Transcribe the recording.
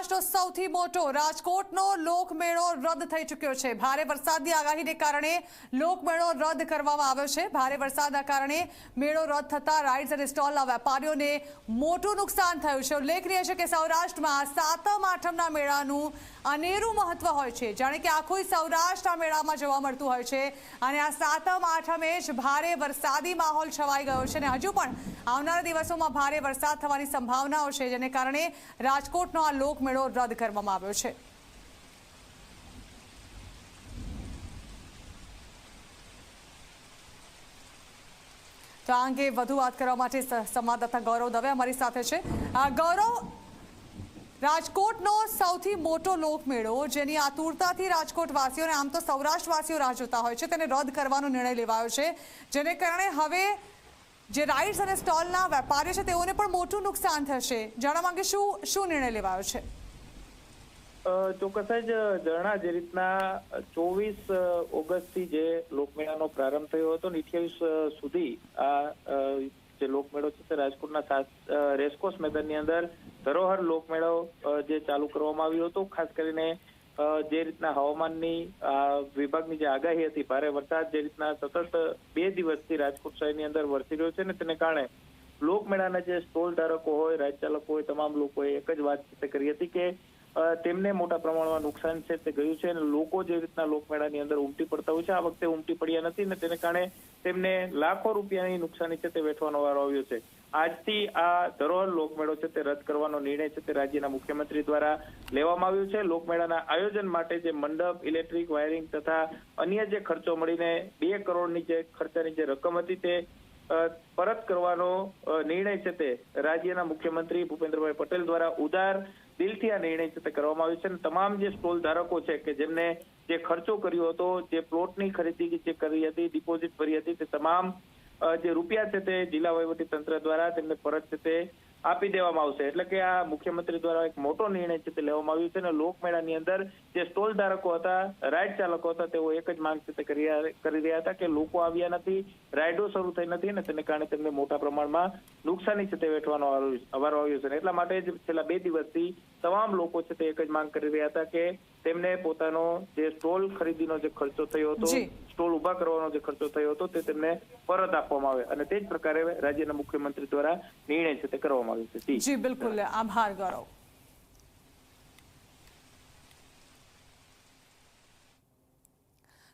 સૌરાષ્ટ્રનો સૌથી મોટો રાજકોટનો લોકમેળો રદ થઈ ચૂક્યો છે. ભારે વરસાદની આગાહીને કારણે લોકમેળો રદ કરવામાં આવ્યો છે. ભારે વરસાદના કારણે મેળો રદ થતાં રાઇડ્સ અને સ્ટોલના વેપારીઓને મોટું નુકસાન થયું છે. ઉલ્લેખનીય છે કે સૌરાષ્ટ્રમાં સાતમ આઠમના મેળાનું અનેરું મહત્વ હોય છે. જાણે કે આખું સૌરાષ્ટ્ર મેળામાં જોવા મળતું હોય છે. અને આ સાતમ આઠમે જ ભારે વરસાદી માહોલ છવાઈ ગયો છે અને હજુ પણ આવનારા દિવસોમાં ભારે વરસાદ થવાની સંભાવનાઓ છે, જેને કારણે રાજકોટનો આ લોકમેળો રદ કરવામાં આવ્યો છે. તો આ અંગે વધુ વાત કરવા માટે સંવાદદાતા ગૌરવ દવે અમારી સાથે છે. ગૌરવ, રાજકોટનો સૌથી મોટો લોકમેળો, જેની આતુરતાથી રાજકોટવાસીઓને, આમ તો સૌરાષ્ટ્રવાસીઓ રાહ જોતા હોય છે, તેને રદ કરવાનો નિર્ણય લેવાયો છે. જેને કારણે હવે જે રાઇડ્સ અને સ્ટોલના વેપારીઓ છે, તેઓને પણ મોટું નુકસાન થશે. જાણવા માંગે શું શું નિર્ણય લેવાયો છે? ચોક્કસ જ ઝરણા જે રીતના ચોવીસ ઓગસ્ટથી જે લોકમેળાનો પ્રારંભ થયો હતો, ને અઠ્યાવીસ સુધી આ જે લોકમેળો છે તે રાજકોટના રેસકોર્સ મેદાનની અંદર ધરોહર લોકમેળો જે ચાલુ કરવામાં આવ્યો હતો, ખાસ કરીને જે રીતના હવામાનની વિભાગની જે આગાહી હતી, ભારે વરસાદ જે રીતના સતત બે દિવસથી રાજકોટ શહેરની અંદર વરસી રહ્યો છે ને તેને કારણે લોકમેળાના જે સ્ટોલ ધારકો હોય, રાજ ચાલકો હોય, તમામ લોકોએ એક જ વાત કરી હતી કે તેમને મોટા પ્રમાણમાં નુકસાન છે તે ગયું છે અને લોકો જે રીતના લોકમેળાની અંદર ઉમટી પડતા હોય છે, આ વખતે ઉમટી પડ્યા નથી ને તેને કારણે તેમને લાખો રૂપિયાની નુકસાની છે તે વેઠવાનો વારો આવ્યો છે. આજથી આ ધરોહર લોકમેળો છે તે રદ કરવાનો નિર્ણય છે તે રાજ્યના મુખ્યમંત્રી દ્વારા લેવામાં આવ્યો છે. લોકમેળાના આયોજન માટે જે મંડપ, ઇલેક્ટ્રિક વાયરિંગ તથા અન્ય જે ખર્ચો મળીને બે કરોડની જે ખર્ચાની જે રકમ હતી તે પરત કરવાનો નિર્ણય છે તે રાજ્યના મુખ્યમંત્રી ભૂપેન્દ્રભાઈ પટેલ દ્વારા ઉદાર દિલથી આ નિર્ણય છે તે કરવામાં આવ્યો છે અને તમામ જે સ્ટોલ ધારકો છે કે જેમને જે ખર્ચો કર્યો હતો, જે પ્લોટની ખરીદી જે કરી હતી, ડિપોઝિટ ભરી હતી, તે તમામ જે રૂપિયા છે તે જિલ્લા વહીવટી તંત્ર દ્વારા તેમને પરત છે તે આપી દેવામાં આવશે. એટલે કે આ મુખ્યમંત્રી દ્વારા એક મોટો નિર્ણય છે તે લેવામાં આવ્યો છે અને લોકમેળાની અંદર જે સ્ટોલ ધારકો હતા રાઇડ ચાલકો હતા તેઓ એક જ માંગ છે તે કરી રહ્યા હતા કે લોકો આવ્યા નથી રાઇડો શરૂ થઈ નથી અને તેને કારણે તેમને મોટા પ્રમાણમાં નુકસાની છે તે વેઠવાનો વારો વારો આવ્યો છે. એટલા માટે જ છેલ્લા બે દિવસથી તમામ લોકો છે તે એક જ માંગ કરી રહ્યા હતા કે તેમને પોતાનો જે સ્ટોલ ખરીદીનો જે ખર્ચો થયો હતો સ્ટોલ ઊભા કરવાનો જે ખર્ચો થયો હતો તે તેમને પરત આપવામાં આવે. અને તે જ પ્રકારે રાજ્યના મુખ્યમંત્રી દ્વારા નિર્ણય છે તે કરવામાં આવ્યો છે. જી. બિલકુલ. આભાર, ગૌરવ.